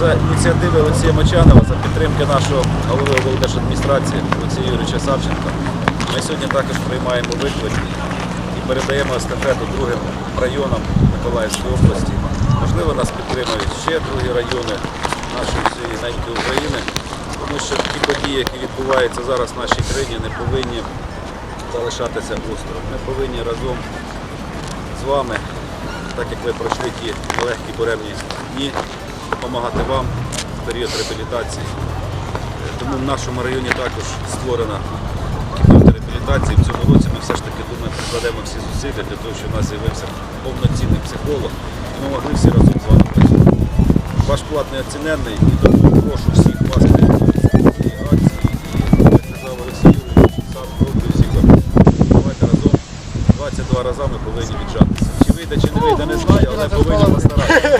за ініціативи Олексія Мочанова, за підтримки нашого голови облдержадміністрації Олексія Юрійовича Савченка. Ми сьогодні також приймаємо виклик і передаємо естафету другим районам Миколаївської області. Можливо, нас підтримують ще другі райони нашої всієї ненької України, тому що ті події, які відбуваються зараз в нашій країні, не повинні залишатися осторонь. Ми повинні разом з вами, так як ви пройшли ті нелегкі буремні дні, допомагати вам в період реабілітації. Е, Тому в нашому районі також створена кімната реабілітації. В цьому році ми все ж таки думаю, прикладемо всі зусилля для того, щоб у нас з'явився повноцінний психолог, і ми могли всі разом з вами працювати. Ваш плат не оціненний і тому прошу всіх вас цієї акції. І як казав Олексій Юрійович, сам роблю всіх. Давайте разом 22 рази ми повинні віджатися. Чи вийде, чи не вийде, не знаю, але повинні постаратися.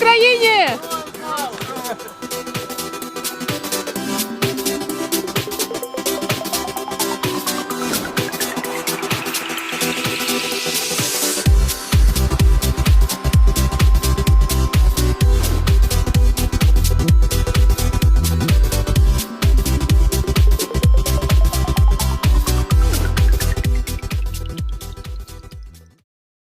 Україні!